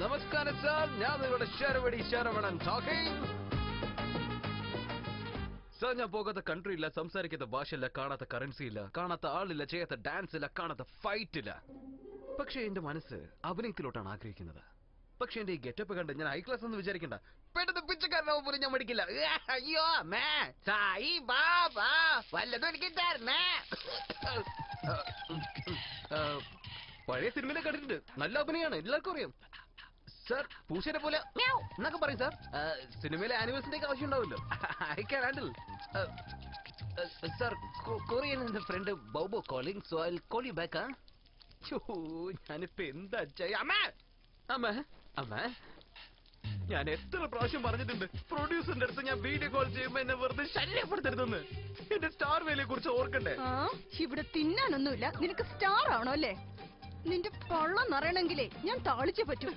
നമസ്കാരം സാർ. ഞാൻ നിങ്ങളുടെ ശരവടി ശരവണൻ ടോക്കിംഗ് സാർ ഞാൻ പോകാത്ത കൺട്രി ഇല്ല സംസാരിക്കാത്ത ഇല്ല കാണാത്ത കറൻസി ഇല്ല കാണാത്ത ആളില്ല ചെയ്യാത്ത ഡാൻസ് ഇല്ല കാണാത്ത ഫൈറ്റ് ഇല്ല. പക്ഷേ എന്റെ മനസ്സ് അഭിനയത്തിലോട്ടാണ് ആഗ്രഹിക്കുന്നത്. പക്ഷേ എന്റെ ഈ ഗെറ്റപ്പ് കണ്ട് ഞാൻ ഹൈ ക്ലാസ് എന്ന് വിചാരിക്കണ്ട. പെട്ടെന്ന് പിച്ചക്കാരനാവും പോലും ഞാൻ മടിക്കില്ല. അയ്യോ മേ സായി ബാബാ വല്ലതും എനിക്ക് പഴയ സിനിമയിലെ കണ്ടിട്ടുണ്ട്. നല്ല അഭിനയാണ് എല്ലാവർക്കും അറിയാം. സാർ പൂശേനെ പോലെ. എന്നൊക്കെ പറയും സാർ. സിനിമയിലെ ആനിവേഴ്സിന്റെ ആവശ്യം ഉണ്ടാവില്ലോ I can handle. Sir Korean എന്റെ friend ബൗബോ calling so I call you back ഞാനിപ്പോ എന്താ അമ്മ! അമ്മ അമ്മേ. ഞാൻ എത്ര പ്രാവശ്യം പറഞ്ഞിട്ടുണ്ട് പ്രൊഡ്യൂസറിന്റെ അടുത്ത് ഞാൻ വീഡിയോ കോൾ ചെയ്യുമ്പോ എന്നെ വെറുതെ ശല്യപ്പെടുത്തരുതെന്ന്. എന്റെ സ്റ്റാർ വേലയെ കുറിച്ച് ഓർക്കണ്ടേ? ഇവിടെ തിന്നാനൊന്നുമില്ല. നിനക്ക് സ്റ്റാർ ആണോ അല്ലേ? നിന്റെ പള്ളം നിറയണമെങ്കിലേ ഞാൻ താളിച്ചേ പറ്റൂ.